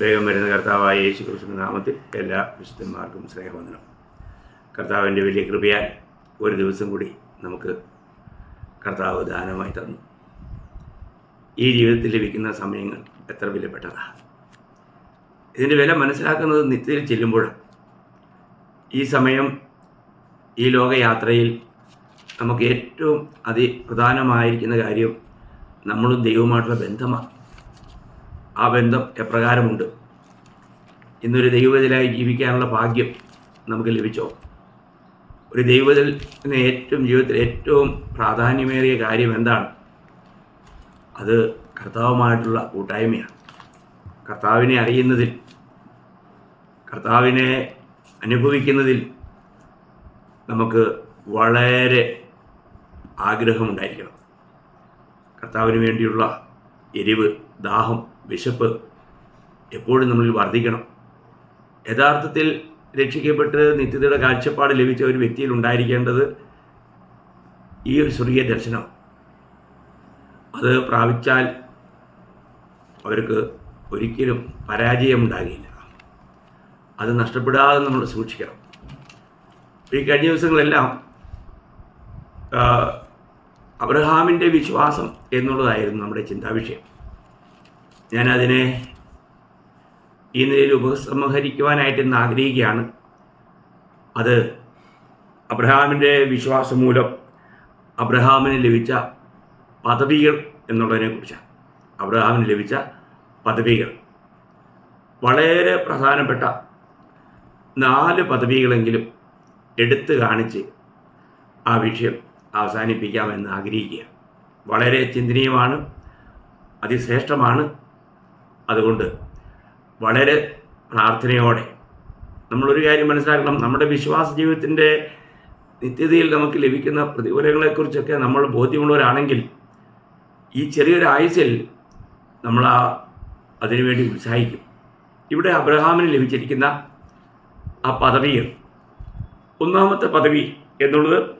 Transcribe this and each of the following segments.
ദൈവം വരുന്ന കർത്താവായ യേശു കൃഷ്ണ നാമത്തിൽ എല്ലാ വിശുദ്ധന്മാർക്കും സ്നേഹവന്ദനം. കർത്താവിന്റെ വലിയ കൃപയാൽ ഒരു ദിവസം കൂടി നമുക്ക് കർത്താവ് ദാനമായി തന്നു. ഈ ജീവിതത്തിൽ ലഭിക്കുന്ന സമയങ്ങൾ എത്ര വിലപ്പെട്ടതാണ് ഇതിന്റെ വില മനസ്സിലാക്കുന്നത് നിത്യയിൽ ചെല്ലുമ്പോൾ ഈ സമയം ഈ ലോകയാത്രയിൽ നമുക്ക് ഏറ്റവും അതി പ്രധാനമായിരിക്കുന്ന കാര്യം നമ്മളും ദൈവവുമായിട്ടുള്ള ബന്ധമാണ്. ആ ബന്ധം എപ്രകാരമുണ്ട്? ഇന്നൊരു ദൈവത്തിലായി ജീവിക്കാനുള്ള ഭാഗ്യം നമുക്ക് ലഭിച്ചോ? ഒരു ദൈവത്തിന് ഏറ്റവും ജീവിതത്തിൽ ഏറ്റവും പ്രാധാന്യമേറിയ കാര്യം എന്താണ്? അത് കർത്താവുമായിട്ടുള്ള കൂട്ടായ്മയാണ്. കർത്താവിനെ അറിയുന്നതിൽ കർത്താവിനെ അനുഭവിക്കുന്നതിൽ നമുക്ക് വളരെ ആഗ്രഹമുണ്ടായിരിക്കണം. കർത്താവിന് വേണ്ടിയുള്ള എരിവ് ദാഹം വിശപ്പ് എപ്പോഴും നമ്മളിൽ വർദ്ധിക്കണം. യഥാർത്ഥത്തിൽ രക്ഷിക്കപ്പെട്ട് നിത്യതയുടെ കാഴ്ചപ്പാട് ലഭിച്ച ഒരു വ്യക്തിയിൽ ഉണ്ടായിരിക്കേണ്ടത് ഈ ഒരു സ്വർഗീയ ദർശനം. അത് പ്രാപിച്ചാൽ അവർക്ക് ഒരിക്കലും പരാജയമുണ്ടാകില്ല. അത് നഷ്ടപ്പെടാതെ നമ്മൾ സൂക്ഷിക്കണം. ഈ കഴിഞ്ഞ ദിവസങ്ങളെല്ലാം അബ്രഹാമിന്റെ വിശ്വാസം എന്നുള്ളതായിരുന്നു നമ്മുടെ ചിന്താവിഷയം. ഞാനതിനെ ഈ നിലയിൽ ഉപസംഹരിക്കുവാനായിട്ട് ഇന്ന് ആഗ്രഹിക്കുകയാണ്. അത് അബ്രഹാമിന്റെ വിശ്വാസം മൂലം അബ്രഹാമിന് ലഭിച്ച പദവികൾ എന്നുള്ളതിനെ കുറിച്ചാണ്. അബ്രഹാമിന് ലഭിച്ച പദവികൾ. വളരെ പ്രധാനപ്പെട്ട നാല് പദവികളെങ്കിലും എടുത്തു കാണിച്ച് ആ വിഷയം അവസാനിപ്പിക്കാമെന്ന് ആഗ്രഹിക്കുക വളരെ ചിന്തനീയമാണ് അതിശ്രേഷ്ഠമാണ്. അതുകൊണ്ട് വളരെ പ്രാർത്ഥനയോടെ നമ്മളൊരു കാര്യം മനസ്സിലാക്കണം. നമ്മുടെ വിശ്വാസ ജീവിതത്തിന്റെ നിത്യതയിൽ നമുക്ക് ലഭിക്കുന്ന പ്രതികൂലങ്ങളെക്കുറിച്ചൊക്കെ നമ്മൾ ബോധ്യമുള്ളവരാണെങ്കിൽ ഈ ചെറിയൊരു ആയുസിൽ നമ്മൾ ആ അതിനുവേണ്ടി ഉത്സാഹിക്കും. ഇവിടെ അബ്രഹാമിന് ലഭിച്ചിരിക്കുന്ന ആ പദവികൾ ഒന്നാമത്തെ പദവി എന്നുള്ളത്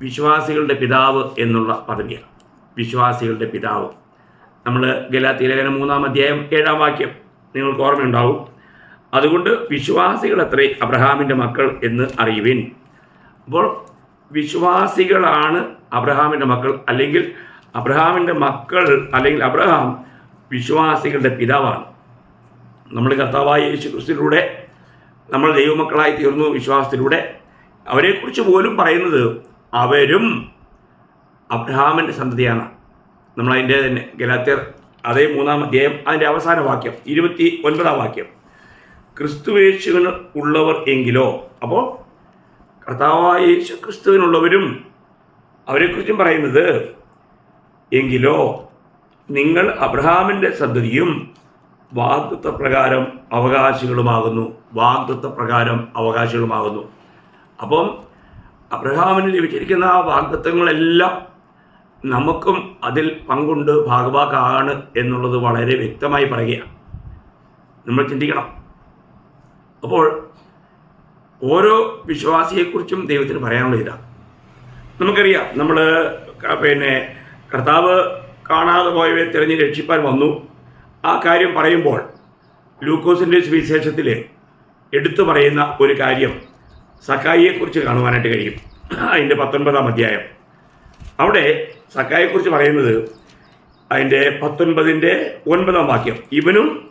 വിശ്വാസികളുടെ പിതാവ് എന്നുള്ള പദവിയാണ്. വിശ്വാസികളുടെ പിതാവ്. നമ്മൾ ഗലാത്തിലേഖനം മൂന്നാം അധ്യായം ഏഴാം വാക്യം നിങ്ങൾക്ക് ഓർമ്മയുണ്ടാവും. അതുകൊണ്ട് വിശ്വാസികൾ അത്രേ അബ്രഹാമിന്റെ മക്കൾ എന്ന് അറിയുവിൻ. അപ്പോൾ വിശ്വാസികളാണ് അബ്രഹാമിന്റെ മക്കൾ. അല്ലെങ്കിൽ അബ്രഹാമിന്റെ മക്കൾ അല്ലെങ്കിൽ അബ്രഹാം വിശ്വാസികളുടെ പിതാവാണ്. നമ്മൾ കർത്താവായ യേശു ക്രിസ്തുവിലൂടെ നമ്മൾ ദൈവമക്കളായി തീർന്നു വിശ്വാസത്തിലൂടെ. അവരെക്കുറിച്ച് പോലും പറയുന്നത് അവരും അബ്രഹാമിന്റെ സന്തതിയാണ്. നമ്മളതിന്റെ തന്നെ ഗലാത്യർ അതേ മൂന്നാം അധ്യായം അതിന്റെ അവസാന വാക്യം ഇരുപത്തി ഒൻപതാം വാക്യം. ക്രിസ്തുവേശുവിന് ഉള്ളവർ എങ്കിലോ? അപ്പോൾ കർത്താവായ യേശു ക്രിസ്തുവിനുള്ളവരും അവരെക്കുറിച്ചും പറയുന്നത് എങ്കിലോ? നിങ്ങൾ അബ്രഹാമിന്റെ സന്തതിയും വാഗ്ദത്ത പ്രകാരം അവകാശികളുമാകുന്നു. വാഗ്ദത്ത പ്രകാരം അവകാശികളുമാകുന്നു. അപ്പം അബ്രഹാമിന് ലഭിച്ചിരിക്കുന്ന ആ വാഗ്ദത്തങ്ങളെല്ലാം നമുക്കും അതിൽ പങ്കുണ്ട് ഭാഗവാക്കാണ് എന്നുള്ളത് വളരെ വ്യക്തമായി പറയുകയാണ്. നമ്മൾ ചിന്തിക്കണം. അപ്പോൾ ഓരോ വിശ്വാസിയെക്കുറിച്ചും ദൈവത്തിന് പറയാനുള്ള ഇതാണ്. നമുക്കറിയാം നമ്മൾ പിന്നെ കർത്താവ് കാണാതെ പോയവരെ തിരഞ്ഞ് രക്ഷിപ്പാൻ വന്നു. ആ കാര്യം പറയുമ്പോൾ ലൂക്കോസിന്റെ സുവിശേഷത്തിൽ എടുത്തു പറയുന്ന ഒരു കാര്യം സക്കായിയെക്കുറിച്ച് കാണുവാനായിട്ട് കഴിയും. അതിന്റെ പത്തൊൻപതാം അധ്യായം. അവിടെ സക്കായെക്കുറിച്ച് പറയുന്നത് അതിന്റെ പത്തൊൻപതിന്റെ ഒൻപതാം വാക്യം. ഇവനും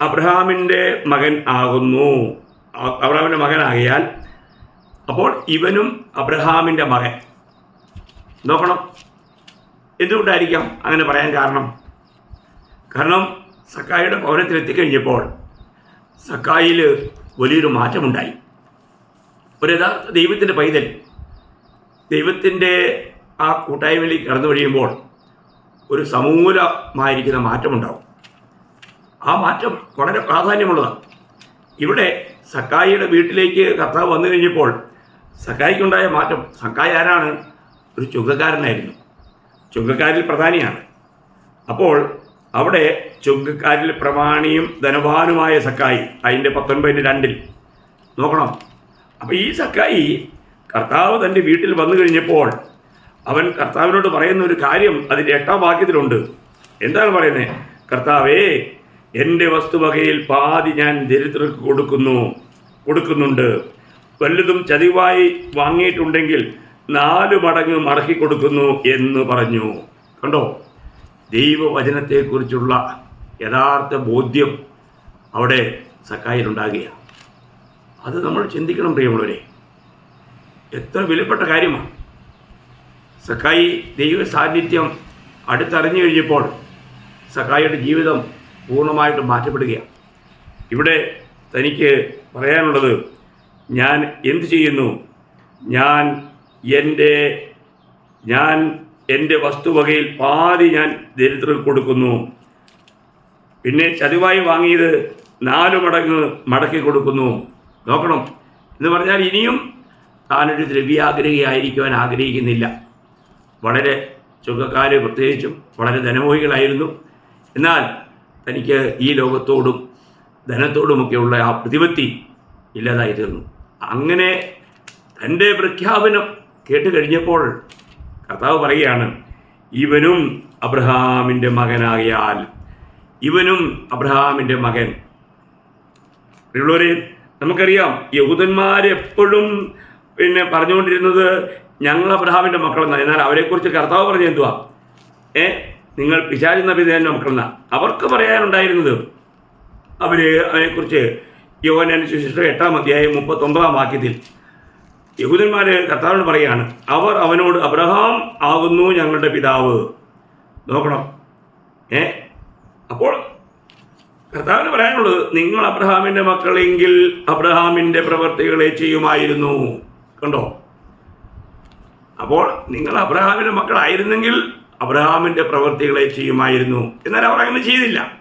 അബ്രഹാമിന്റെ മകൻ ആകുന്നു. അബ്രഹാമിന്റെ മകനാകിയാൽ അപ്പോൾ ഇവനും അബ്രഹാമിന്റെ മകൻ. നോക്കണം. എന്തുകൊണ്ടായിരിക്കാം അങ്ങനെ പറയാൻ കാരണം? കാരണം സക്കായിയുടെ ഭവനത്തിൽ എത്തിക്കഴിഞ്ഞപ്പോൾ സക്കായിൽ വലിയൊരു മാറ്റമുണ്ടായി. ഒരു യഥാർത്ഥ ദൈവത്തിന്റെ പൈതൽ ദൈവത്തിന്റെ ആ കൂട്ടായ്മയിൽ കടന്നു കഴിയുമ്പോൾ ഒരു സമൂലമായിരിക്കുന്ന മാറ്റമുണ്ടാവും. ആ മാറ്റം വളരെ പ്രാധാന്യമുള്ളതാണ്. ഇവിടെ സക്കായിയുടെ വീട്ടിലേക്ക് കർത്താവ് വന്നു കഴിഞ്ഞപ്പോൾ സക്കായിക്കുണ്ടായ മാറ്റം സക്കായി ആരാണ്? ഒരു ചുങ്കക്കാരനായിരുന്നു. ചുങ്കക്കാരിൽ പ്രധാനിയാണ്. അപ്പോൾ അവിടെ ചുങ്കക്കാരിൽ പ്രമാണിയും ധനവാനുമായ സക്കായി അതിന്റെ പത്തൊൻപതിന്റെ രണ്ടിൽ. നോക്കണം. അപ്പോൾ ഈ സക്കായി കർത്താവ് തന്റെ വീട്ടിൽ വന്നു കഴിഞ്ഞപ്പോൾ അവൻ കർത്താവിനോട് പറയുന്ന ഒരു കാര്യം അതിന്റെ എട്ടാം വാക്യത്തിലുണ്ട്. എന്താണ് പറയുന്നത് കർത്താവേ എന്റെ വസ്തുവകയിൽ പാതി ഞാൻ ദരിദ്രർക്ക് കൊടുക്കുന്നു കൊടുക്കുന്നുണ്ട്. വല്ലതും ചതിവായി വാങ്ങിയിട്ടുണ്ടെങ്കിൽ നാല് മടങ്ങ് മടക്കി കൊടുക്കുന്നു എന്ന് പറഞ്ഞു. കണ്ടോ? ദൈവവചനത്തെക്കുറിച്ചുള്ള യഥാർത്ഥ ബോധ്യം അവിടെ സക്കായിലുണ്ടാകുകയാണ് അത് നമ്മൾ ചിന്തിക്കണം പ്രിയമുള്ളവരെ. എത്ര വിലപ്പെട്ട കാര്യമാണ്. സക്കായി ദൈവ സാന്നിധ്യം അടുത്തറിഞ്ഞു കഴിഞ്ഞപ്പോൾ സഖായിയുടെ ജീവിതം പൂർണമായിട്ട് മാറ്റപ്പെടുകയാണ്. ഇവിടെ തനിക്ക് പറയാനുള്ളത് ഞാൻ എന്തു ചെയ്യുന്നു? ഞാൻ എന്റെ ഞാൻ എന്റെ വസ്തുവകയിൽ പാതി ഞാൻ ദരിദ്രർക്ക് കൊടുക്കുന്നു. പിന്നെ ചതിവായി വാങ്ങിയത് നാലു മടങ്ങ് മടക്കി കൊടുക്കുന്നു. നോക്കണം എന്ന് പറഞ്ഞാൽ ഇനിയും താനൊരു ദ്രവ്യാഗ്രഹിയായിരിക്കുവാൻ ആഗ്രഹിക്കുന്നില്ല. വളരെ ചുങ്കക്കാർ പ്രത്യേകിച്ചും വളരെ ധനമോഹികളായിരുന്നു. എന്നാൽ തനിക്ക് ഈ ലോകത്തോടും ധനത്തോടുമൊക്കെയുള്ള ആ പ്രതിപത്തി ഇല്ലാതായി തീർന്നു അങ്ങനെ തന്റെ പ്രഖ്യാപനം കേട്ട് കഴിഞ്ഞപ്പോൾ കർത്താവ് പറയുകയാണ് ഇവനും അബ്രഹാമിന്റെ മകനാകിയാൽ ഇവനും അബ്രഹാമിന്റെ മകൻ. ഉള്ളവരെ നമുക്കറിയാം യഹൂദന്മാരെപ്പോഴും പിന്നെ പറഞ്ഞുകൊണ്ടിരുന്നത് ഞങ്ങൾ അബ്രഹാമിന്റെ മക്കളെന്ന. എന്നാൽ അവരെക്കുറിച്ച് കർത്താവ് പറഞ്ഞ എന്തുവാ? ഏ? നിങ്ങൾ പിശാചി നബിദേന്റെ മക്കളെന്ന. അവർക്ക് പറയാനുണ്ടായിരുന്നത് അവർ അവരെക്കുറിച്ച് യോഹനാൻ ശുശ്രൂഷ എട്ടാം അധ്യായം മുപ്പത്തൊമ്പതാം വാക്യത്തിൽ യഹൂദന്മാർ കർത്താവിനോട് പറയുകയാണ് അവർ അവനോട് അബ്രഹാം ആകുന്നു ഞങ്ങളുടെ പിതാവ്. നോക്കണം. ഏ? അപ്പോൾ കർത്താവിന് പറയാനുള്ളത് നിങ്ങൾ അബ്രഹാമിന്റെ മക്കളെങ്കിൽ അബ്രഹാമിന്റെ പ്രവർത്തികളെ ചെയ്യുമായിരുന്നു. കണ്ടോ? അപ്പോൾ നിങ്ങൾ അബ്രഹാമിന്റെ മക്കളായിരുന്നെങ്കിൽ അബ്രഹാമിന്റെ പ്രവൃത്തികളെ ചെയ്യുമായിരുന്നു. എന്നാൽ അവർ അങ്ങനെ ചെയ്തില്ല.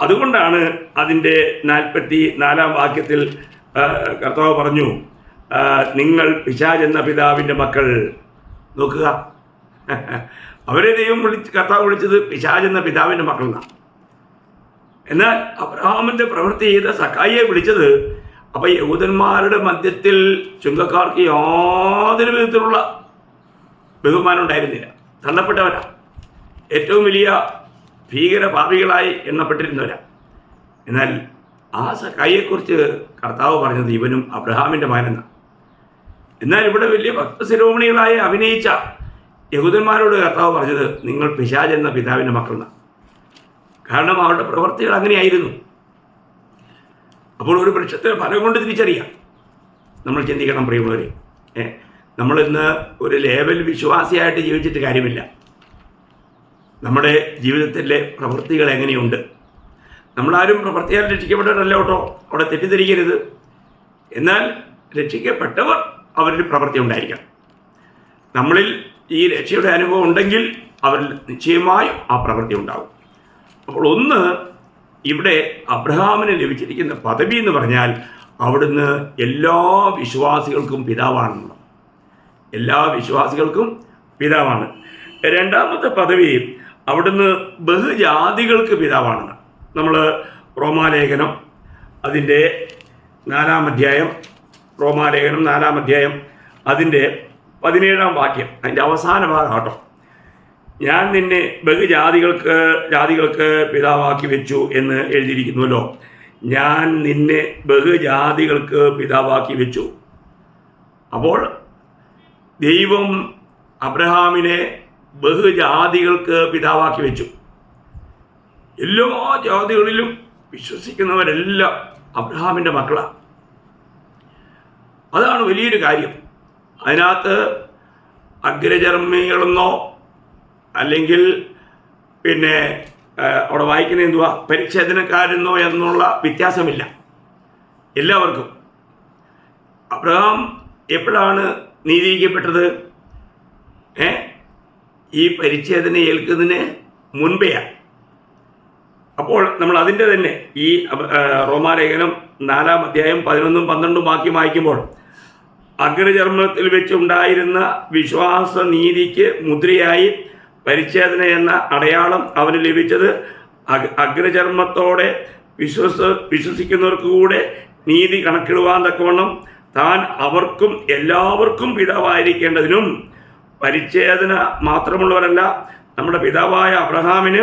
അതുകൊണ്ടാണ് അതിന്റെ നാൽപ്പത്തി നാലാം വാക്യത്തിൽ കർത്താവ് പറഞ്ഞു നിങ്ങൾ പിശാജ് എന്ന പിതാവിന്റെ മക്കൾ. നോക്കുക. അവരെ ദൈവം വിളിച്ച് കർത്താവ് വിളിച്ചത് പിശാജ് എന്ന പിതാവിന്റെ മക്കൾ എന്നാണ് എന്നാൽ അബ്രഹാമിന്റെ പ്രവൃത്തി ചെയ്ത സഖായിയെ വിളിച്ചത് അപ്പം യഹൂദന്മാരുടെ മധ്യത്തിൽ ചുങ്കക്കാർക്ക് യാതൊരു വിധത്തിലുള്ള ബഹുമാനം ഉണ്ടായിരുന്നില്ല തള്ളപ്പെട്ടവരാ. ഏറ്റവും വലിയ ഭീകര പാപികളായി എണ്ണപ്പെട്ടിരുന്നവരാ. എന്നാൽ ആ സഖായിയെക്കുറിച്ച് കർത്താവ് പറഞ്ഞത് ഇവനും അബ്രഹാമിന്റെ മകനെന്നാണ് എന്നാൽ ഇവിടെ വലിയ ഭക്തശിരോമണികളായി അഭിനയിച്ച യഹൂദന്മാരോട് കർത്താവ് പറഞ്ഞത് നിങ്ങൾ പിശാജ് എന്ന പിതാവിന്റെ മക്കളെന്നാണ് കാരണം അവരുടെ പ്രവർത്തികൾ അങ്ങനെയായിരുന്നു. അപ്പോൾ ഒരു വൃക്ഷത്തെ ഫലം കൊണ്ട് തിരിച്ചറിയാം. നമ്മൾ ചിന്തിക്കണം പ്രിയമുള്ളവരെ. ഏ നമ്മളിന്ന് ഒരു ലേവൽ വിശ്വാസിയായിട്ട് ജീവിച്ചിട്ട് കാര്യമില്ല. നമ്മുടെ ജീവിതത്തിലെ പ്രവൃത്തികൾ എങ്ങനെയുണ്ട്? നമ്മളാരും പ്രവൃത്തിയാൽ രക്ഷിക്കപ്പെട്ടവരല്ല കേട്ടോ. അവിടെ തെറ്റിദ്ധരിക്കരുത്. എന്നാൽ രക്ഷിക്കപ്പെട്ടവർ അവരിൽ പ്രവൃത്തി ഉണ്ടായിരിക്കണം. നമ്മളിൽ ഈ രക്ഷയുടെ അനുഭവം ഉണ്ടെങ്കിൽ അവരിൽ നിശ്ചയമായും ആ പ്രവൃത്തി ഉണ്ടാകും അപ്പോൾ ഒന്ന് ഇവിടെ അബ്രഹാമിന് ലഭിച്ചിരിക്കുന്ന പദവി എന്ന് പറഞ്ഞാൽ അവിടുന്ന് എല്ലാ വിശ്വാസികൾക്കും പിതാവാണെന്നുള്ളത് എല്ലാ വിശ്വാസികൾക്കും പിതാവാണ്. രണ്ടാമത്തെ പദവി അവിടുന്ന് ബഹുജാതികൾക്ക് പിതാവാണ്. നമ്മൾ റോമാലേഖനം അതിന്റെ നാലാം അധ്യായം റോമാലേഖനം നാലാം അധ്യായം അതിന്റെ പതിനേഴാം വാക്യം അതിന്റെ അവസാന ഭാഗം കേട്ടോ. ഞാൻ നിന്നെ ബഹുജാതികൾക്ക് ജാതികൾക്ക് പിതാവാക്കി വെച്ചു എന്ന് എഴുതിയിരിക്കുന്നുവല്ലോ. ഞാൻ നിന്നെ ബഹുജാതികൾക്ക് പിതാവാക്കി വെച്ചു. അപ്പോൾ ദൈവം അബ്രഹാമിനെ ബഹുജാതികൾക്ക് പിതാവാക്കി വെച്ചു. എല്ലാ ജാതികളിലും വിശ്വസിക്കുന്നവരെല്ലാം അബ്രഹാമിന്റെ മക്കളാണ് അതാണ് വലിയൊരു കാര്യം. അതിനകത്ത് അഗ്രചർമ്മികളെന്നോ അല്ലെങ്കിൽ പിന്നെ അവിടെ വായിക്കുന്ന എന്തുവാ? പരിച്ഛേദനക്കാരെന്നോ എന്നുള്ള വ്യത്യാസമില്ല. എല്ലാവർക്കും. അബ്രഹാം എപ്പോഴാണ് നീതിയിക്കപ്പെട്ടത്? ഏ? ഈ പരിച്ഛേദന ഏൽക്കുന്നതിന് മുൻപെയാണ് അപ്പോൾ നമ്മൾ അതിന്റെ തന്നെ ഈ റോമാലേഖനം നാലാം അധ്യായം പതിനൊന്നും പന്ത്രണ്ടും വാക്യം വായിക്കുമ്പോൾ അഗ്രചർമ്മത്തിൽ വെച്ചുണ്ടായിരുന്ന വിശ്വാസ നീതിക്ക് മുദ്രയായി പരിച്ഛേദന എന്ന അടയാളം അവന് ലഭിച്ചത് അഗ് അഗ്രചർമ്മത്തോടെ വിശ്വസ വിശ്വസിക്കുന്നവർക്ക് കൂടെ നീതി കണക്കിടുവാൻ തക്കവണ്ണം താൻ അവർക്കും എല്ലാവർക്കും പിതാവായിരിക്കേണ്ടതിനും പരിച്ഛേദന മാത്രമുള്ളവരല്ല. നമ്മുടെ പിതാവായ അബ്രഹാമിന്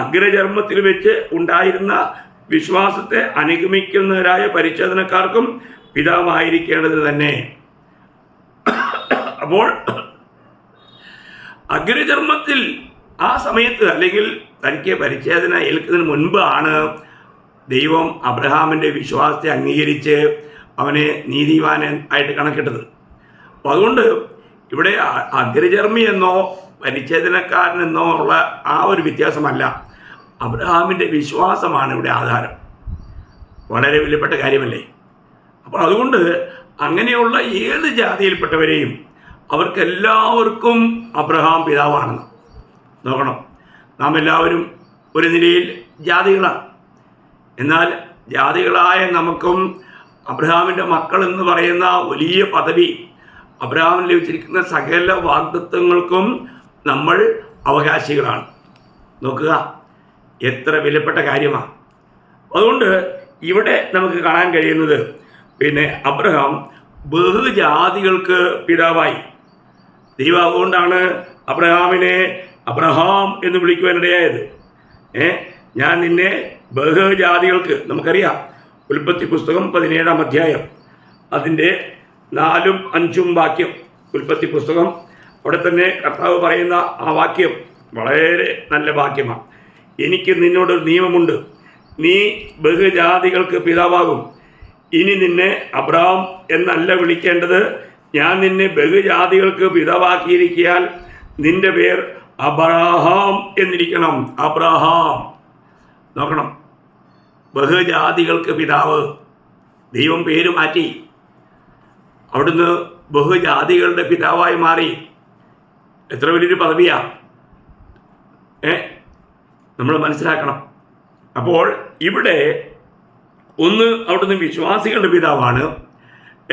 അഗ്രചർമ്മത്തിൽ വെച്ച് ഉണ്ടായിരുന്ന വിശ്വാസത്തെ അനുഗമിക്കുന്നവരായ പരിച്ഛേദനക്കാർക്കും പിതാവായിരിക്കേണ്ടത് തന്നെ. അപ്പോൾ അഗ്രചർമ്മത്തിൽ ആ സമയത്ത് അല്ലെങ്കിൽ തനിക്ക് പരിച്ഛേദന ഏൽക്കുന്നതിന് മുൻപാണ് ദൈവം അബ്രഹാമിന്റെ വിശ്വാസത്തെ അംഗീകരിച്ച് അവനെ നീതിവാനൻ ആയിട്ട് കണക്കിട്ടത്. അപ്പോൾ അതുകൊണ്ട് ഇവിടെ അഗ്രചർമ്മി എന്നോ പരിച്ഛേദനക്കാരനെന്നോ ഉള്ള ആ ഒരു വ്യത്യാസമല്ല. അബ്രഹാമിന്റെ വിശ്വാസമാണ് ഇവിടെ ആധാരം. വളരെ വിലപ്പെട്ട കാര്യമല്ലേ? അപ്പോൾ അതുകൊണ്ട് അങ്ങനെയുള്ള ഏത് ജാതിയിൽപ്പെട്ടവരെയും അവർക്കെല്ലാവർക്കും അബ്രഹാം പിതാവാണെന്ന് നോക്കണം. നാം എല്ലാവരും ഒരു നിലയിൽ ജാതികളാണ്. എന്നാൽ ജാതികളായ നമുക്കും അബ്രഹാമിന്റെ മക്കൾ എന്ന് പറയുന്ന വലിയ പദവി. അബ്രഹാമിന് ലഭിച്ചിരിക്കുന്ന സകല വാഗ്ദത്വങ്ങൾക്കും നമ്മൾ അവകാശികളാണ്. നോക്കുക എത്ര വിലപ്പെട്ട കാര്യമാണ് അതുകൊണ്ട് ഇവിടെ നമുക്ക് കാണാൻ കഴിയുന്നത് പിന്നെ അബ്രഹാം ബഹുജാതികൾക്ക് പിതാവായി. ദൈവം അതുകൊണ്ടാണ് അബ്രഹാമിനെ അബ്രഹാം എന്ന് വിളിക്കുവാനിടയായത്. ഏ ഞാൻ നിന്നെ ബഹുജാതികൾക്ക് നമുക്കറിയാം ഉൽപ്പത്തി പുസ്തകം പതിനേഴാം അധ്യായം. അതിന്റെ നാലും അഞ്ചും വാക്യം. ഉൽപ്പത്തി പുസ്തകം. അവിടെ തന്നെ കർത്താവ് പറയുന്ന ആ വാക്യം വളരെ നല്ല വാക്യമാണ്. എനിക്ക് നിന്നോടൊരു നിയമമുണ്ട്. നീ ബഹുജാതികൾക്ക് പിതാവാകും. ഇനി നിന്നെ അബ്രാം എന്നല്ല വിളിക്കേണ്ടത്. ഞാൻ നിന്നെ ബഹുജാതികൾക്ക് പിതാവാക്കിയിരിക്കാൻ നിന്റെ പേർ അബ്രഹാം എന്നിരിക്കണം. അബ്രഹാം. നോക്കണം. ബഹുജാതികൾക്ക് പിതാവ്. ദൈവം പേര് മാറ്റി. അവിടുന്ന് ബഹുജാതികളുടെ പിതാവായി മാറി. എത്ര വലിയൊരു പദവിയാ. ഏ? നമ്മൾ മനസ്സിലാക്കണം. അപ്പോൾ ഇവിടെ ഒന്ന് അവിടുന്ന് വിശ്വാസികളുടെ പിതാവാണ്.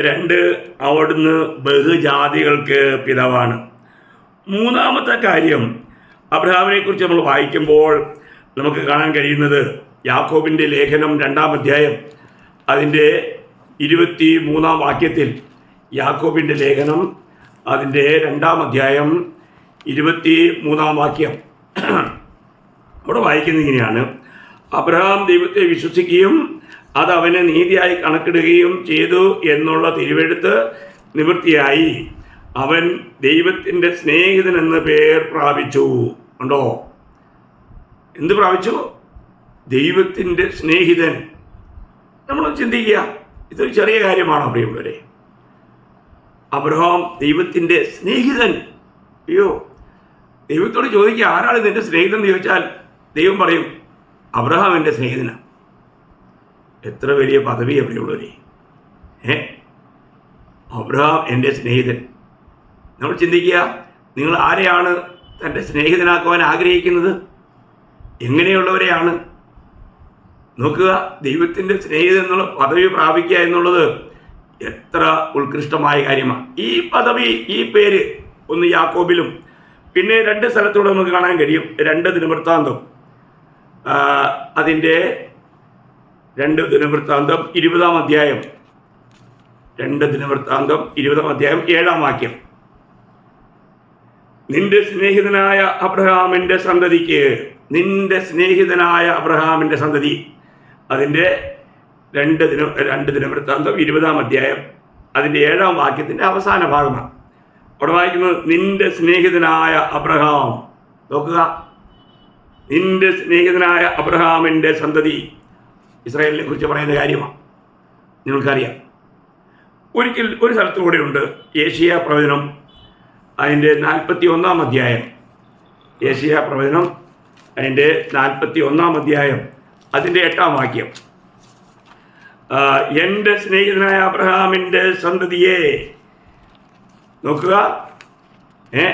രണ്ട് അവിടുന്ന് ബഹുജാതികൾക്ക് പിതാവാണ്. മൂന്നാമത്തെ കാര്യം അബ്രഹാമിനെ കുറിച്ച് നമ്മൾ വായിക്കുമ്പോൾ നമുക്ക് കാണാൻ കഴിയുന്നത് യാക്കോബിന്റെ ലേഖനം രണ്ടാം അധ്യായം അതിന്റെ ഇരുപത്തി മൂന്നാം വാക്യത്തിൽ യാക്കോബിന്റെ ലേഖനം അതിന്റെ രണ്ടാം അധ്യായം ഇരുപത്തി മൂന്നാം വാക്യം. അവിടെ വായിക്കുന്നത് ഇങ്ങനെയാണ്. അബ്രഹാം ദൈവത്തെ വിശ്വസിക്കുകയും അത് അവനെ നീതിയായി കണക്കിടുകയും ചെയ്തു എന്നുള്ള തിരുവെടുത്ത് നിവൃത്തിയായി. അവൻ ദൈവത്തിന്റെ സ്നേഹിതൻ എന്ന പേർ പ്രാപിച്ചു. ഉണ്ടോ? എന്ത് പ്രാപിച്ചു? ദൈവത്തിന്റെ സ്നേഹിതൻ. നമ്മൾ ചിന്തിക്കുക. ഇതൊരു ചെറിയ കാര്യമാണോ പ്രിയമുള്ളവരെ. അബ്രഹാം ദൈവത്തിന്റെ സ്നേഹിതൻ. അയ്യോ ദൈവത്തോട് ചോദിക്കുക ആരാണ് ഇതിന്റെ സ്നേഹിതൻ? എന്ന് ചോദിച്ചാൽ ദൈവം പറയും അബ്രഹാം എന്റെ സ്നേഹിതനാണ് എത്ര വലിയ പദവി പ്രിയമുള്ളവരെ. ഏ? അബ്രഹാം എന്റെ സ്നേഹിതൻ. നമ്മൾ ചിന്തിക്കുക നിങ്ങൾ ആരെയാണ് തന്റെ സ്നേഹിതനാക്കുവാൻ ആഗ്രഹിക്കുന്നത്? എങ്ങനെയുള്ളവരെയാണ്? നോക്കുക ദൈവത്തിന്റെ സ്നേഹിതൻ എന്നുള്ള പദവി പ്രാപിക്കുക എന്നുള്ളത് എത്ര ഉത്കൃഷ്ടമായ കാര്യമാണ്. ഈ പദവി ഈ പേര് ഒന്ന് യാക്കോബിലും പിന്നെ രണ്ട് സ്ഥലത്തൂടെ നമുക്ക് കാണാൻ കഴിയും. രണ്ട് ദിനവൃത്താന്തം. അതിന്റെ രണ്ട് ദിനവൃത്താന്തം ഇരുപതാം അധ്യായം. രണ്ട് ദിനവൃത്താന്തം ഇരുപതാം അധ്യായം ഏഴാം വാക്യം. നിന്റെ സ്നേഹിതനായ അബ്രഹാമിന്റെ സന്തതിക്ക് നിന്റെ സ്നേഹിതനായ അബ്രഹാമിന്റെ സന്തതി അതിന്റെ രണ്ട് ദിന രണ്ട് ദിനവൃത്താന്തം ഇരുപതാം അധ്യായം അതിന്റെ ഏഴാം വാക്യത്തിന്റെ അവസാന ഭാഗമാണ്. അവിടെ വായിക്കുന്നത് നിന്റെ സ്നേഹിതനായ അബ്രഹാം നോക്കുക. നിന്റെ സ്നേഹിതനായ അബ്രഹാമിന്റെ സന്തതി ഇസ്രായേലിനെ കുറിച്ച് പറയുന്ന കാര്യമാണ്. നിങ്ങൾക്കറിയാം. ഒരിക്കൽ ഒരു സ്ഥലത്തും കൂടെ ഉണ്ട് ഏഷ്യ പ്രവചനം അതിന്റെ നാൽപ്പത്തി ഒന്നാം അധ്യായം. ഏഷ്യ പ്രവചനം അതിന്റെ നാൽപ്പത്തി ഒന്നാം അധ്യായം. അതിന്റെ എട്ടാം വാക്യം. എന്റെ സ്നേഹിതനായ അബ്രഹാമിന്റെ സന്തതിയെ. നോക്കുക. ഏ?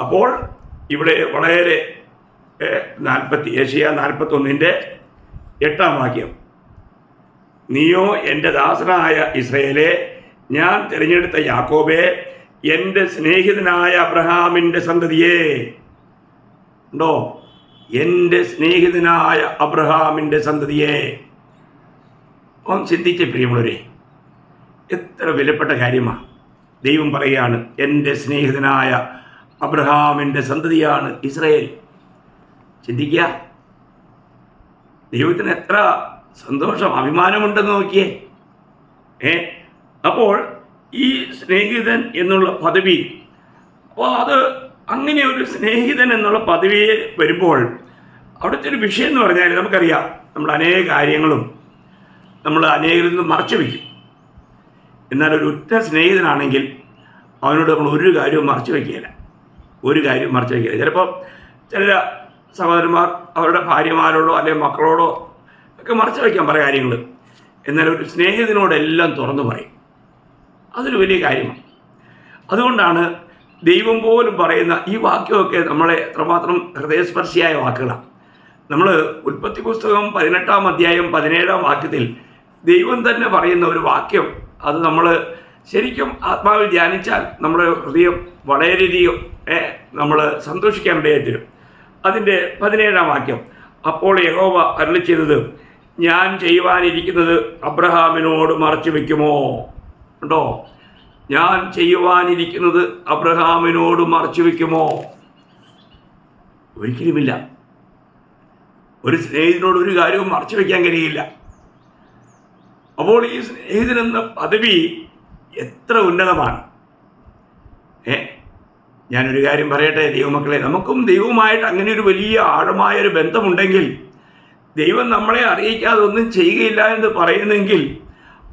അപ്പോൾ ഇവിടെ വളരെ നാൽപ്പത്തി ഏഷ്യ നാൽപ്പത്തൊന്നിന്റെ എട്ടാം വാക്യം. നീയോ എന്റെ ദാസനായ ഇസ്രയേലെ ഞാൻ തിരഞ്ഞെടുത്ത യാക്കോബെ എന്റെ സ്നേഹിതനായ അബ്രഹാമിന്റെ സന്തതിയെ. ഉണ്ടോ? എന്റെ സ്നേഹിതനായ അബ്രഹാമിന്റെ സന്തതിയെ. ഒന്ന് ചിന്തിച്ച് പ്രിയമുള്ളവരെ. എത്ര വിലപ്പെട്ട കാര്യമാണ് ദൈവം പറയുകയാണ് എന്റെ സ്നേഹിതനായ അബ്രഹാമിന്റെ സന്തതിയാണ് ഇസ്രയേൽ. ചിന്തിക്കുക. ദൈവത്തിന് എത്ര സന്തോഷം അഭിമാനമുണ്ടെന്ന് നോക്കിയേ. ഏ അപ്പോൾ ഈ സ്നേഹിതൻ എന്നുള്ള പദവി അപ്പോൾ അത് അങ്ങനെ ഒരു സ്നേഹിതൻ എന്നുള്ള പദവിയെ വരുമ്പോൾ അവിടുത്തെ ഒരു വിഷയം എന്ന് പറഞ്ഞാൽ നമുക്കറിയാം. നമ്മൾ അനേക കാര്യങ്ങളും നമ്മൾ അനേകരിൽ നിന്ന് മറച്ചു വയ്ക്കും. എന്നാൽ ഒരു ഉറ്റ സ്നേഹിതനാണെങ്കിൽ അവനോട് നമ്മൾ ഒരു കാര്യവും മറച്ചു വയ്ക്കുകയില്ല. ഒരു കാര്യവും മറച്ചു വയ്ക്കുകയില്ല. ചിലപ്പോൾ ചില സഹോദരന്മാർ അവരുടെ ഭാര്യമാരോടോ അല്ലെങ്കിൽ മക്കളോടോ ഒക്കെ മറച്ചു വയ്ക്കാൻ പല കാര്യങ്ങൾ എന്നാൽ ഒരു സ്നേഹിതനോടെല്ലാം തുറന്നു പറയും. അതൊരു വലിയ കാര്യമാണ്. അതുകൊണ്ടാണ് ദൈവം പോലും പറയുന്ന ഈ വാക്യമൊക്കെ നമ്മളെ എത്രമാത്രം ഹൃദയസ്പർശിയായ വാക്കുകളാണ്. നമ്മൾ ഉൽപ്പത്തി പുസ്തകം പതിനെട്ടാം അധ്യായം പതിനേഴാം വാക്യത്തിൽ ദൈവം തന്നെ പറയുന്ന ഒരു വാക്യം. അത് നമ്മൾ ശരിക്കും ആത്മാവിൽ ധ്യാനിച്ചാൽ നമ്മുടെ ഹൃദയം വളരെയധികം നമ്മൾ സന്തോഷിക്കാനിടയായി തരും അതിന്റെ പതിനേഴാം വാക്യം അപ്പോൾ യഹോവ അരളി ചെയ്തത് ഞാൻ ചെയ്യുവാനിരിക്കുന്നത് അബ്രഹാമിനോട് മറച്ചു വയ്ക്കുമോ ഉണ്ടോ? ഞാൻ ചെയ്യുവാനിരിക്കുന്നത് അബ്രഹാമിനോട് മറച്ചു വയ്ക്കുമോ ഒരിക്കലുമില്ല. ഒരു സ്നേഹിതനോട് ഒരു കാര്യവും മറച്ചു വയ്ക്കാൻ കഴിയില്ല. അപ്പോൾ ഈ സ്നേഹിതനെന്ന പദവി എത്ര ഉന്നതമാണ്? ഏ ഞാനൊരു കാര്യം പറയട്ടെ ദൈവമക്കളെ. നമുക്കും ദൈവവുമായിട്ട് അങ്ങനെ ഒരു വലിയ ആഴമായ ഒരു ബന്ധമുണ്ടെങ്കിൽ ദൈവം നമ്മളെ അറിയിക്കാതെ ഒന്നും ചെയ്യുകയില്ല എന്ന് പറയുന്നെങ്കിൽ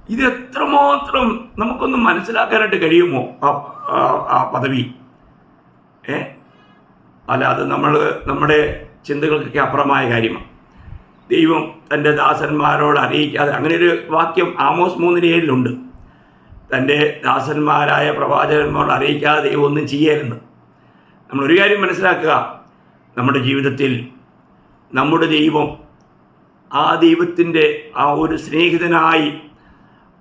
ഇത് എത്രമാത്രം നമുക്കൊന്ന് മനസ്സിലാക്കാനായിട്ട് കഴിയുമോ? ആ പദവി. ഏ? അല്ല അത് നമ്മൾ നമ്മുടെ ചിന്തകൾക്കൊക്കെ അപ്പുറമായ കാര്യമാണ് ദൈവം തന്റെ ദാസന്മാരോട് അറിയിക്കാതെ അങ്ങനെ ഒരു വാക്യം ആമോസ് മൂന്നിന് ഏഴിലുണ്ട്. തന്റെ ദാസന്മാരായ പ്രവാചകന്മാരോട് അറിയിക്കാതെ ദൈവം ഒന്നും ചെയ്യരുന്ന് നമ്മളൊരു കാര്യം മനസ്സിലാക്കുക. നമ്മുടെ ജീവിതത്തിൽ നമ്മുടെ ദൈവം ആ ദൈവത്തിന്റെ ആ ഒരു സ്നേഹിതനായി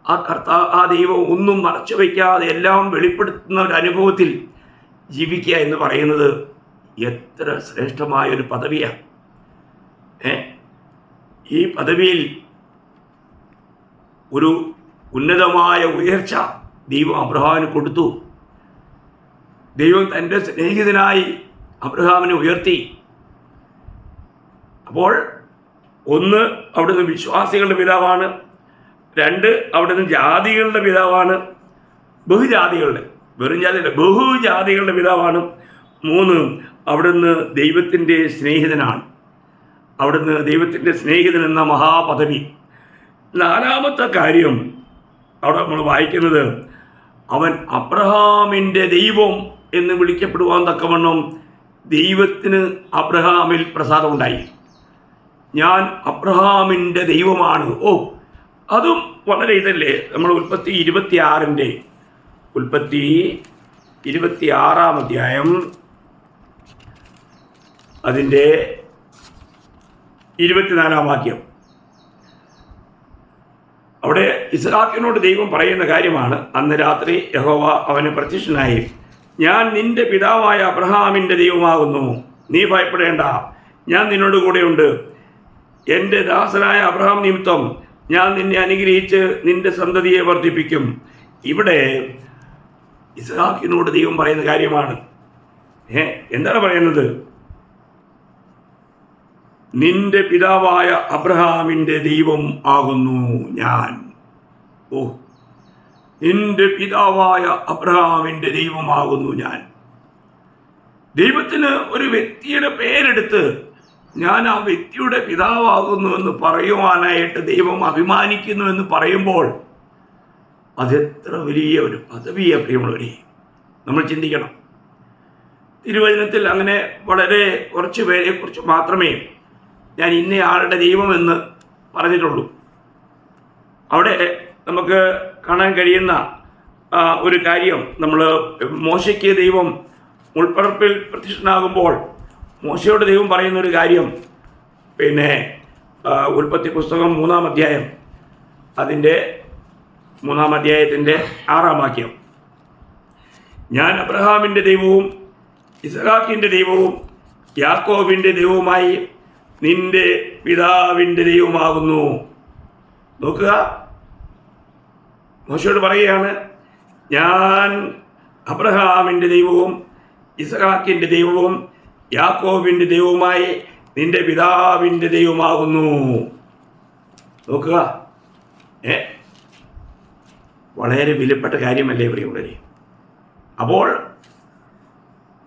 ആ കർത്താ ആ ദൈവം ഒന്നും മറച്ചു വയ്ക്കാതെ എല്ലാം വെളിപ്പെടുത്തുന്ന ഒരു അനുഭവത്തിൽ ജീവിക്കുക എന്ന് പറയുന്നത് എത്ര ശ്രേഷ്ഠമായ ഒരു പദവിയാണ് ഏ? ഈ പദവിയിൽ ഒരു ഉന്നതമായ ഉയർച്ച ദൈവം അബ്രഹാമിന് കൊടുത്തു. ദൈവം തന്റെ സ്നേഹിതനായി അബ്രഹാമിനെ ഉയർത്തി. അപ്പോൾ ഒന്ന് അവിടുന്ന് വിശ്വാസികളുടെ പിതാവാണ്. രണ്ട് അവിടുന്ന് ജാതികളുടെ പിതാവാണ് ബഹുജാതികളുടെ വെറും ജാതിയുടെ ബഹുജാതികളുടെ പിതാവാണ്. മൂന്ന് അവിടുന്ന് ദൈവത്തിന്റെ സ്നേഹിതനാണ്. അവിടുന്ന് ദൈവത്തിന്റെ സ്നേഹിതൻ എന്ന മഹാപദവി. നാലാമത്തെ കാര്യം അവിടെ നമ്മൾ വായിക്കുന്നത് അവൻ അബ്രഹാമിന്റെ ദൈവം എന്ന് വിളിക്കപ്പെടുവാൻ തക്കവണ്ണം ദൈവത്തിന് അബ്രഹാമിൽ പ്രസാദമുണ്ടായി. ഞാൻ അബ്രഹാമിന്റെ ദൈവമാണ്. ഓ അതും വളരെ ഇതല്ലേ? നമ്മൾ ഉൽപ്പത്തി ഇരുപത്തിയാറിന്റെ ഉൽപ്പത്തി ഇരുപത്തിയാറാം അധ്യായം അതിന്റെ ഇരുപത്തിനാലാം വാക്യം. അവിടെ ഇസ്ഹാക്കിനോട് ദൈവം പറയുന്ന കാര്യമാണ്. അന്ന് രാത്രി യഹോവ അവന് പ്രത്യക്ഷനായി ഞാൻ നിന്റെ പിതാവായ അബ്രഹാമിന്റെ ദൈവമാകുന്നു. നീ ഭയപ്പെടേണ്ട. ഞാൻ നിന്നോട് കൂടെയുണ്ട്. എന്റെ ദാസനായ അബ്രഹാം നിമിത്തം ഞാൻ നിന്നെ അനുഗ്രഹിച്ച് നിന്റെ സന്തതിയെ വർദ്ധിപ്പിക്കും. ഇവിടെ ഇസ്ഹാക്കിനോട് ദൈവം പറയുന്ന കാര്യമാണ്. ഏ എന്താണ് പറയുന്നത്? നിന്റെ പിതാവായ അബ്രഹാമിന്റെ ദൈവം ആകുന്നു ഞാൻ. ഓ നിന്റെ പിതാവായ അബ്രഹാമിന്റെ ദൈവമാകുന്നു ഞാൻ. ദൈവത്തിന് ഒരു വ്യക്തിയുടെ പേരെടുത്ത് ഞാൻ ആ വ്യക്തിയുടെ പിതാവാകുന്നു എന്ന് പറയുവാനായിട്ട് ദൈവം അഭിമാനിക്കുന്നു എന്ന് പറയുമ്പോൾ അതെത്ര വലിയ ഒരു പദവിയെ പ്രിയമുള്ളവരെ. നമ്മൾ ചിന്തിക്കണം. തിരുവചനത്തിൽ അങ്ങനെ വളരെ കുറച്ച് പേരെ കുറിച്ച് മാത്രമേ ഞാൻ ഇന്നയാളുടെ ദൈവമെന്ന് പറഞ്ഞിട്ടുള്ളൂ. അവിടെ നമുക്ക് കാണാൻ കഴിയുന്ന ഒരു കാര്യം. നമ്മൾ മോശയ്ക്ക് ദൈവം ഉൾപ്പറപ്പിൽ പ്രത്യക്ഷനാകുമ്പോൾ മോശയോട് ദൈവം പറയുന്ന ഒരു കാര്യം. പിന്നെ ഉൽപ്പത്തി പുസ്തകം മൂന്നാം അധ്യായം. അതിന്റെ മൂന്നാം അധ്യായത്തിന്റെ ആറാം വാക്യം. ഞാൻ അബ്രഹാമിന്റെ ദൈവവും ഇസഹാക്കിന്റെ ദൈവവും യാക്കോബിന്റെ ദൈവവുമായി നിന്റെ പിതാവിന്റെ ദൈവമാകുന്നു നോക്കുക. മോശയോട് പറയുകയാണ് ഞാൻ അബ്രഹാമിന്റെ ദൈവവും ഇസഹാക്കിന്റെ ദൈവവും യാക്കോബിന്റെ ദൈവമായി നിന്റെ പിതാവിന്റെ ദൈവമാകുന്നു നോക്കുക. ഏ? വളരെ വിലപ്പെട്ട കാര്യമല്ലേ പ്രിയമുള്ളവരെ അപ്പോൾ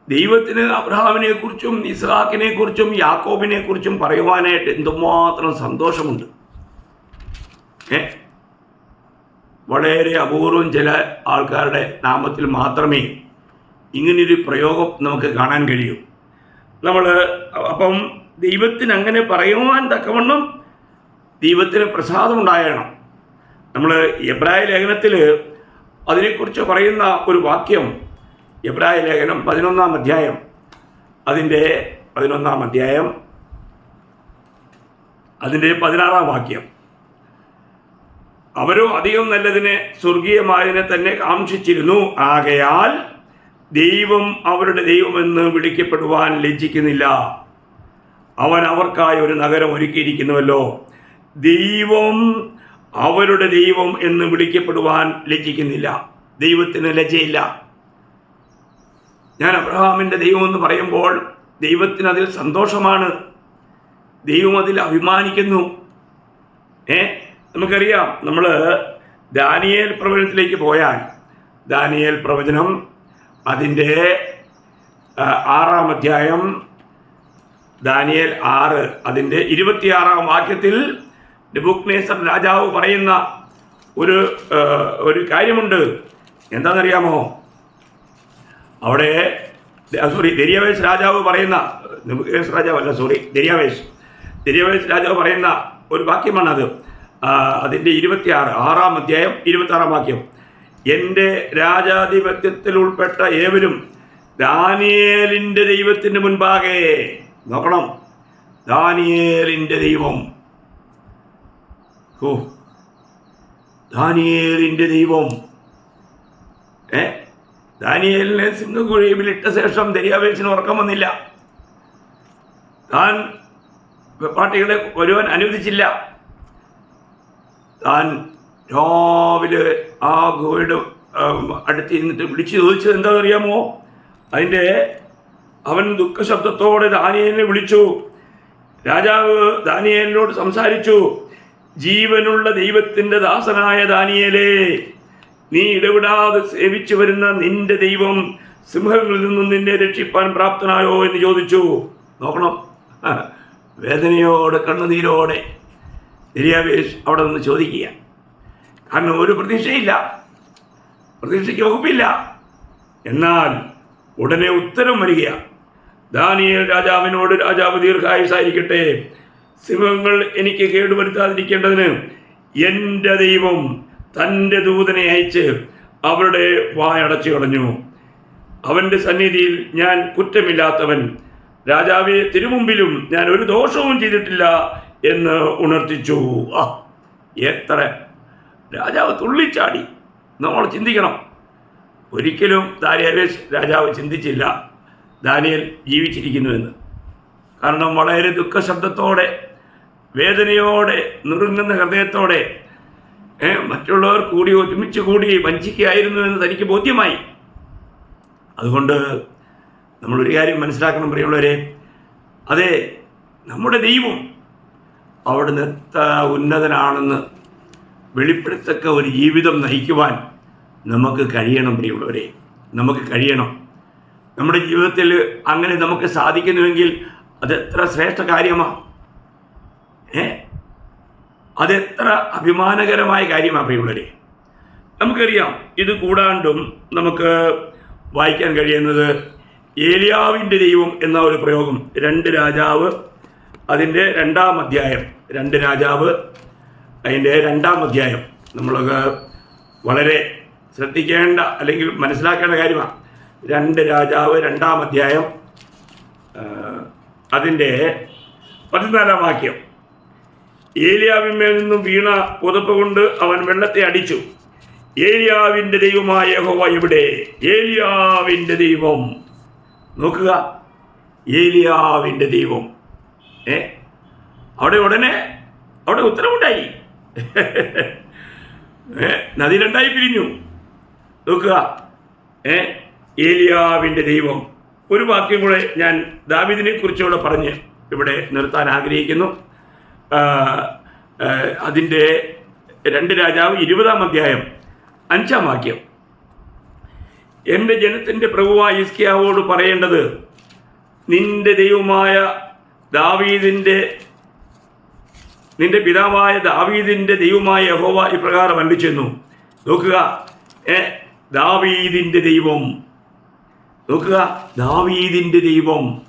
ദൈവത്തിന് അബ്രഹാമിനെ കുറിച്ചും ഇസ്ഹാക്കിനെ കുറിച്ചും യാക്കോബിനെ കുറിച്ചും പറയുവാനായിട്ട് എന്തുമാത്രം സന്തോഷമുണ്ട്. ഏ? വളരെ അപൂർവം ചില ആൾക്കാരുടെ നാമത്തിൽ മാത്രമേ ഇങ്ങനൊരു പ്രയോഗം നമുക്ക് കാണാൻ കഴിയൂ. നമ്മൾ അപ്പം ദൈവത്തിന് അങ്ങനെ പറയുവാൻ തക്കവണ്ണം ദൈവത്തിന് പ്രസാദമുണ്ടായണം നമ്മൾ എബ്രായ ലേഖനത്തിൽ അതിനെക്കുറിച്ച് പറയുന്ന ഒരു വാക്യം എബ്രായ ലേഖനം പതിനൊന്നാം അധ്യായം. അതിന്റെ പതിനൊന്നാം അധ്യായം അതിന്റെ പതിനാറാം വാക്യം. അവരോ അധികം നല്ലതിനെ സ്വർഗീയമായതിനെ തന്നെ കാംക്ഷിച്ചിരുന്നു. ആകയാൽ ദൈവം അവരുടെ ദൈവമെന്ന് വിളിക്കപ്പെടുവാൻ ലജ്ജിക്കുന്നില്ല. അവൻ അവർക്കായി ഒരു നഗരം ഒരുക്കിയിരിക്കുന്നുവല്ലോ. ദൈവം അവരുടെ ദൈവം എന്ന് വിളിക്കപ്പെടുവാൻ ലജ്ജിക്കുന്നില്ല. ദൈവത്തിന് ലജ്ജയില്ല. ഞാൻ അബ്രഹാമിന്റെ ദൈവമെന്ന് പറയുമ്പോൾ ദൈവത്തിന് അതിൽ സന്തോഷമാണ്. ദൈവം അതിൽ അഭിമാനിക്കുന്നു. ഏ നമുക്കറിയാം നമ്മൾ ദാനിയേൽ പ്രവചനത്തിലേക്ക് പോയാൽ ദാനിയേൽ പ്രവചനം അതിന്റെ ആറാം അധ്യായം ദാനിയേൽ ആറ് അതിന്റെ ഇരുപത്തിയാറാം വാക്യത്തിൽ നെബുക്നേസർ രാജാവ് പറയുന്ന ഒരു ഒരു കാര്യമുണ്ട്. എന്താണെന്നറിയാമോ? അവിടെ സോറി ദരിയാവേശ് രാജാവ് പറയുന്ന നെബുക്കദ്നേസർ രാജാവ് അല്ല സോറി ദരിയാവേശ്. ദരിയാവേശ് രാജാവ് പറയുന്ന ഒരു വാക്യമാണത്. അതിന്റെ ഇരുപത്തിയാറ് ആറാം അധ്യായം ഇരുപത്തി ആറാം വാക്യം. എന്റെ രാജാധിപത്യത്തിൽ ഉൾപ്പെട്ട ഏവരും ദാനിയേലിന്റെ ദൈവത്തിന് മുൻപാകെ നോക്കണം. ദാനിയേലിന്റെ ദൈവം. ഓ ദാനിയേലിന്റെ ദൈവം. ഏ? ദാനിയേലിനെ ഇട്ട ശേഷം ദരിയാവേശിന് ഉറക്കം വന്നില്ല. താൻ പാട്ടികളെ വരുവാൻ അനുവദിച്ചില്ല. താൻ രാവിലെ ആ ഗുഹയുടെ അടുത്ത് ഇരുന്നിട്ട് വിളിച്ചു ചോദിച്ചത് എന്താണെന്നറിയാമോ? അതിന്റെ അവൻ ദുഃഖശബ്ദത്തോടെ ദാനിയേലിനെ വിളിച്ചു. രാജാവ് ദാനിയേലിനോട് സംസാരിച്ചു ജീവനുള്ള ദൈവത്തിന്റെ ദാസനായ ദാനിയേലേ നീ ഇടപെടാതെ സേവിച്ചു വരുന്ന നിന്റെ ദൈവം സിംഹങ്ങളിൽ നിന്നും നിന്നെ രക്ഷിപ്പാൻ പ്രാപ്തനായോ? എന്ന് ചോദിച്ചു. നോക്കണം. വേദനയോടെ കണ്ണുനീരോടെ ദരിയാവേശ് അവിടെ നിന്ന് ചോദിക്കുക. കാരണം ഒരു പ്രതീക്ഷയില്ല. പ്രതീക്ഷയ്ക്ക് വകുപ്പില്ല. എന്നാൽ ഉടനെ ഉത്തരം വരിക ദാനിയൽ രാജാവിനോട് രാജാവ് ദീർഘായുസായിരിക്കട്ടെ. സിംഹങ്ങൾ എനിക്ക് കേടുവരുത്താതിരിക്കേണ്ടതിന് എന്റെ ദൈവം തന്റെ ദൂതനെ അയച്ച് അവരുടെ വായടച്ചു കളഞ്ഞു. അവന്റെ സന്നിധിയിൽ ഞാൻ കുറ്റമില്ലാത്തവൻ. രാജാവെ തിരുമുമ്പിലും ഞാൻ ഒരു ദോഷവും ചെയ്തിട്ടില്ല എന്ന് ഉണർത്തിച്ചു. ആ എത്ര രാജാവ് തുള്ളിച്ചാടി. നമ്മൾ ചിന്തിക്കണം. ഒരിക്കലും ദാനിയേലേഷ് രാജാവ് ചിന്തിച്ചില്ല ദാനിയൽ ജീവിച്ചിരിക്കുന്നുവെന്ന് കാരണം വളരെ ദുഃഖശബ്ദത്തോടെ വേദനയോടെ നുറുങ്ങുന്ന ഹൃദയത്തോടെ മറ്റുള്ളവർ കൂടി ഒരുമിച്ച് കൂടി വഞ്ചിക്കുകയായിരുന്നു എന്ന് തനിക്ക് ബോധ്യമായി. അതുകൊണ്ട് നമ്മളൊരു കാര്യം മനസ്സിലാക്കണം പ്രിയമുള്ളവരെ. അതെ നമ്മുടെ ദൈവം അവിടുന്ന് എത്ര ഉന്നതനാണെന്ന് വെളിപ്പെടുത്തക്ക ഒരു ജീവിതം നയിക്കുവാൻ നമുക്ക് കഴിയണം പ്രിയമുള്ളവരെ. നമുക്ക് കഴിയണം. നമ്മുടെ ജീവിതത്തിൽ അങ്ങനെ നമുക്ക് സാധിക്കുന്നുവെങ്കിൽ അതെത്ര ശ്രേഷ്ഠ കാര്യമാണ് ഏ? അതെത്ര അഭിമാനകരമായ കാര്യമാണ് പ്രിയമുള്ളവരെ. നമുക്കറിയാം ഇത് കൂടാണ്ടും നമുക്ക് വായിക്കാൻ കഴിയുന്നത് ഏലിയാവിന്റെ ദൈവം എന്ന ഒരു പ്രയോഗം. രണ്ട് രാജാവ് അതിന്റെ രണ്ടാം അധ്യായം. രണ്ട് രാജാവ് അതിന്റെ രണ്ടാം അധ്യായം നമ്മളൊക്കെ വളരെ ശ്രദ്ധിക്കേണ്ട അല്ലെങ്കിൽ മനസ്സിലാക്കേണ്ട കാര്യമാണ്. രണ്ട് രാജാവ് രണ്ടാം അധ്യായം അതിന്റെ പതിനാലാം വാക്യം. ഏലിയാവിന്മേൽ നിന്നും വീണ പുതപ്പ് കൊണ്ട് അവൻ വെള്ളത്തെ അടിച്ചു. ഏലിയാവിന്റെ ദൈവമായ യഹോവ എവിടെ? ഏലിയാവിന്റെ ദൈവം. നോക്കുക. ഏലിയാവിന്റെ ദൈവം. ഏ? അവിടെ ഉടനെ അവിടെ ഉത്തരവുണ്ടായി. നദി രണ്ടായി പിരിഞ്ഞു. നോക്കുക. ഏ? ഏലിയാവിന്റെ ദൈവം. ഒരു വാക്യം കൂടെ ഞാൻ ദാവിദിനെ കുറിച്ചുകൂടെ പറഞ്ഞ് ഇവിടെ നിർത്താൻ ആഗ്രഹിക്കുന്നു. അതിന്റെ രണ്ട് രാജാവ് ഇരുപതാം അധ്യായം അഞ്ചാം വാക്യം. എന്റെ ജനത്തിന്റെ പ്രഭുവായ ഇസ്കിയാവോട് പറയേണ്ടത് നിന്റെ ദൈവമായ ദാവീദിന്റെ നിന്റെ പിതാവായ ദാവീദിന്റെ ദൈവമായ യഹോവ ഇപ്രകാരം അല്ലിച്ചെന്നു നോക്കുക. ഏ ദാവീദിന്റെ ദൈവം. നോക്കുക. ദാവീദിന്റെ ദൈവം.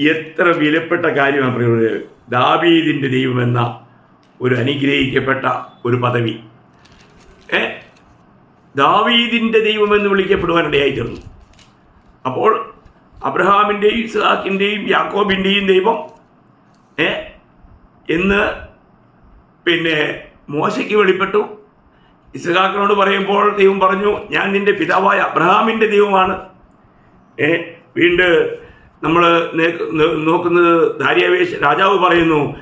എത്ര വിലപ്പെട്ട കാര്യമാണ് പറയുന്നത് ദാവീദിന്റെ ദൈവം എന്ന ഒരു അനുഗ്രഹിക്കപ്പെട്ട ഒരു പദവി. ഏ ദാവീദിന്റെ ദൈവം എന്ന് വിളിക്കപ്പെടുവാനിടയായി തീർന്നു അപ്പോൾ അബ്രഹാമിന്റെയും ഇസ്ഹാക്കിന്റെയും യാക്കോബിന്റെയും ദൈവം ഏ എന്ന് പിന്നെ മോശയ്ക്ക് വെളിപ്പെട്ടു. ഇസ്ഹാക്കിനോട് പറയുമ്പോൾ ദൈവം പറഞ്ഞു ഞാൻ നിന്റെ പിതാവായ അബ്രഹാമിന്റെ ദൈവമാണ്. ഏ വീണ്ടും നമ്മൾ നോക്കുന്നത് ദാര്യാവേശ രാജാവ് പറയുന്നു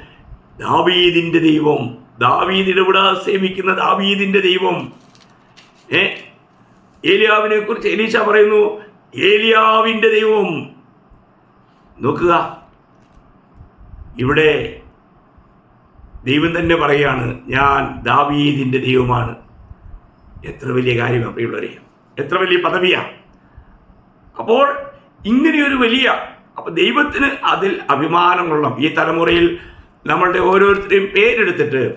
ദാവീദിന്റെ ദൈവം ദാവീദിനെ ഇവിടെ സേവിക്കുന്ന ദാവീദിന്റെ ദൈവം. ഏ ഏലിയാവിനെ കുറിച്ച് എലീശ പറയുന്നു ഏലിയാവിന്റെ ദൈവം. നോക്കുക. ഇവിടെ ദൈവം തന്നെ പറയാണ് ഞാൻ ദാവീദിന്റെ ദൈവമാണ്. എത്ര വലിയ കാര്യമാണ് പ്രിയുള്ളവരെ എത്ര വലിയ പദവിയാണ് അപ്പോൾ ഇങ്ങനെയൊരു വലിയ അപ്പം ദൈവത്തിന് അതിൽ അഭിമാനം കൊള്ളണം. ഈ തലമുറയിൽ നമ്മളുടെ ഓരോരുത്തരെയും പേരെടുത്തിട്ട്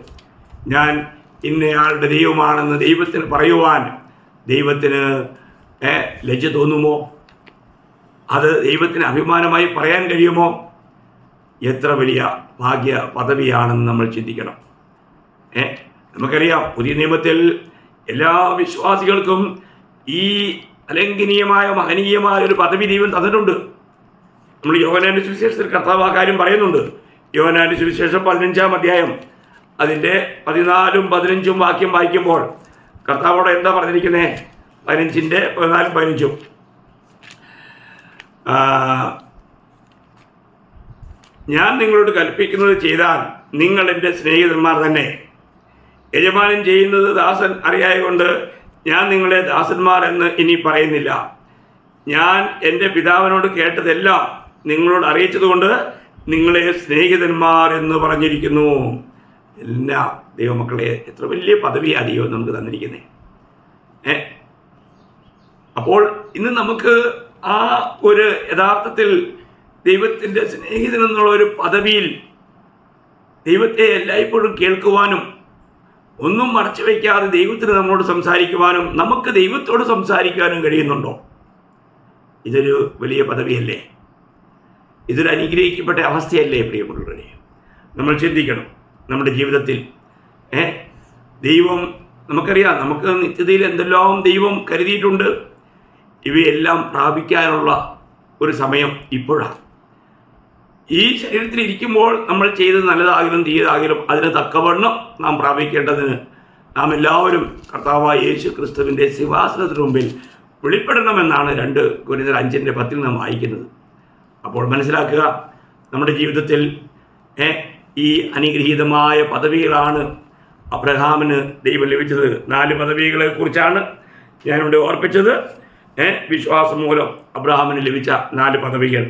ഞാൻ ഇന്നയാളുടെ ദൈവമാണെന്ന് ദൈവത്തിന് പറയുവാൻ ദൈവത്തിന് ലജ്ജ തോന്നുമോ? അത് ദൈവത്തിന് അഭിമാനമായി പറയാൻ കഴിയുമോ? എത്ര വലിയ ഭാഗ്യ പദവിയാണെന്ന് നമ്മൾ ചിന്തിക്കണം. ഏ? നമുക്കറിയാം പുതിയ നിയമത്തിൽ എല്ലാ വിശ്വാസികൾക്കും ഈ അലംഘനീയമായ മഹനീയമായ ഒരു പദവി ദൈവം തന്നിട്ടുണ്ട്. നമ്മൾ യോഹനാന്റെ സുവിശേഷത്തിൽ കർത്താവ് കാര്യം പറയുന്നുണ്ട്. യോഹനാന്റെ സുവിശേഷം പതിനഞ്ചാം അധ്യായം അതിന്റെ പതിനാലും പതിനഞ്ചും വാക്യം വായിക്കുമ്പോൾ കർത്താവോട് എന്താ പറഞ്ഞിരിക്കുന്നത് പതിനഞ്ചിന്റെ പതിനാലും പതിനഞ്ചും. ഞാൻ നിങ്ങളോട് കൽപ്പിക്കുന്നത് ചെയ്താൽ നിങ്ങൾ എന്റെ സ്നേഹിതന്മാർ തന്നെ. യജമാനൻ ചെയ്യുന്നത് ദാസൻ അറിയായതുകൊണ്ട് ഞാൻ നിങ്ങളെ ദാസന്മാർ എന്ന് ഇനി പറയുന്നില്ല. ഞാൻ എന്റെ പിതാവിനോട് കേട്ടതെല്ലാം നിങ്ങളോട് അറിയിച്ചതുകൊണ്ട് നിങ്ങളെ സ്നേഹിതന്മാർ എന്ന് പറഞ്ഞിരിക്കുന്നു. എല്ലാ ദൈവമക്കളെ എത്ര വലിയ പദവി ദൈവം നമുക്ക് തന്നിരിക്കുന്നത് ഏ? അപ്പോൾ ഇന്ന് നമുക്ക് ആ ഒരു യഥാർത്ഥത്തിൽ ദൈവത്തിന്റെ സ്നേഹിതൻ എന്നുള്ള ഒരു പദവിയിൽ ദൈവത്തെ എല്ലായ്പ്പോഴും കേൾക്കുവാനും ഒന്നും മറച്ചു വയ്ക്കാതെ ദൈവത്തിന് നമ്മളോട് സംസാരിക്കുവാനും നമുക്ക് ദൈവത്തോട് സംസാരിക്കാനും കഴിയുന്നുണ്ടോ? ഇതൊരു വലിയ പദവിയല്ലേ? ഇതൊരു അനുഗ്രഹിക്കപ്പെട്ട അവസ്ഥയല്ലേ പ്രിയമുള്ളവരെ? നമ്മൾ ചിന്തിക്കണം നമ്മുടെ ജീവിതത്തിൽ. ഏ? ദൈവം നമുക്കറിയാം നമുക്ക് നിത്യതയിൽ എന്തെല്ലാം ദൈവം കരുതിയിട്ടുണ്ട്. ഇവയെല്ലാം പ്രാപിക്കാനുള്ള ഒരു സമയം ഇപ്പോഴാണ്. ഈ ശരീരത്തിൽ ഇരിക്കുമ്പോൾ നമ്മൾ ചെയ്തത് നല്ലതാകിലും തീയതാകിലും അതിന് തക്കവണ്ണം നാം പ്രാപിക്കേണ്ടതിന് നാം എല്ലാവരും കർത്താവായ യേശു ക്രിസ്തുവിന്റെ സിംഹാസനത്തിന് മുമ്പിൽ വെളിപ്പെടണമെന്നാണ് രണ്ട് കുരുന്നർ അഞ്ചിന്റെ പത്തിൽ നാം വായിക്കുന്നത്. അപ്പോൾ മനസ്സിലാക്കുക നമ്മുടെ ജീവിതത്തിൽ ഈ അനുഗ്രഹീതമായ പദവികളാണ് അബ്രഹാമിന് ദൈവം ലഭിച്ചത്. നാല് പദവികളെ കുറിച്ചാണ് ഞാനിവിടെ ഓർപ്പിച്ചത്. വിശ്വാസം മൂലം അബ്രഹാമിന് ലഭിച്ച നാല് പദവികൾ.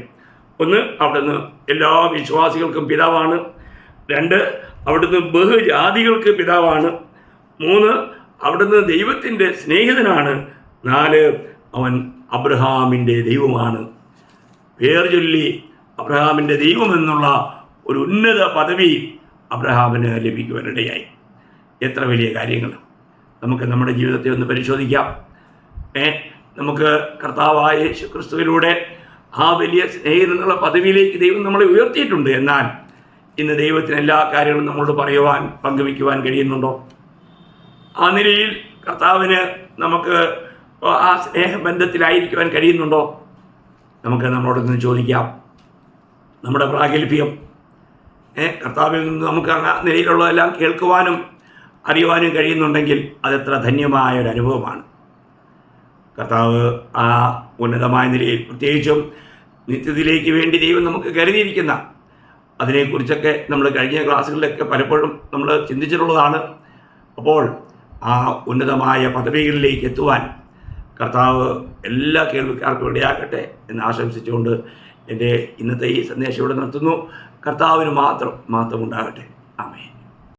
ഒന്ന് അവിടുന്ന് എല്ലാ വിശ്വാസികൾക്കും പിതാവാണ്. രണ്ട് അവിടുന്ന് ബഹുജാതികൾക്ക് പിതാവാണ്. മൂന്ന് അവിടുന്ന് ദൈവത്തിന്റെ സ്നേഹിതനാണ്. നാല് അവൻ അബ്രഹാമിന്റെ ദൈവമാണ്. പേർ ചൊല്ലി അബ്രഹാമിന്റെ ദൈവമെന്നുള്ള ഒരു ഉന്നത പദവി അബ്രഹാമിന് ലഭിക്കുവാനിടയായി. എത്ര വലിയ കാര്യങ്ങൾ. നമുക്ക് നമ്മുടെ ജീവിതത്തെ ഒന്ന് പരിശോധിക്കാം. ഏ നമുക്ക് കർത്താവായ ക്രിസ്തുവിലൂടെ ആ വലിയ സ്നേഹിതൻ പദവിയിലേക്ക് ദൈവം നമ്മളെ ഉയർത്തിയിട്ടുണ്ട്. എന്നാൽ ഇന്ന് ദൈവത്തിന് എല്ലാ കാര്യങ്ങളും നമ്മളോട് പറയുവാൻ പങ്കുവയ്ക്കുവാൻ കഴിയുന്നുണ്ടോ? ആ നിലയിൽ കർത്താവിന് നമുക്ക് ആ സ്നേഹബന്ധത്തിലായിരിക്കുവാൻ കഴിയുന്നുണ്ടോ? നമുക്ക് നമ്മളോട് നിന്ന് ചോദിക്കാം. നമ്മുടെ പ്രാഗൽഭ്യം കർത്താവിൽ നിന്ന് നമുക്ക് ആ നിലയിലുള്ളതെല്ലാം കേൾക്കുവാനും അറിയുവാനും കഴിയുന്നുണ്ടെങ്കിൽ അതെത്ര ധന്യമായ ഒരു അനുഭവമാണ്. കർത്താവ് ആ ഉന്നതമായ നിലയിൽ പ്രത്യേകിച്ചും നിത്യത്തിലേക്ക് വേണ്ടി ദൈവം നമുക്ക് കരുതിയിരിക്കുന്ന അതിനെക്കുറിച്ചൊക്കെ നമ്മൾ കഴിഞ്ഞ ക്ലാസ്സുകളിലൊക്കെ പലപ്പോഴും നമ്മൾ ചിന്തിച്ചിട്ടുള്ളതാണ്. അപ്പോൾ ആ ഉന്നതമായ പദവികളിലേക്ക് എത്തുവാൻ കർത്താവ് എല്ലാ കേൾവിക്കാർക്കും ഇടയാക്കട്ടെ എന്ന് ആശംസിച്ചുകൊണ്ട് എന്റെ ഇന്നത്തെ ഈ സന്ദേശം ഇവിടെ നിർത്തുന്നു. കർത്താവിന് മാത്രം മാത്രം ഉണ്ടാകട്ടെ ആമേ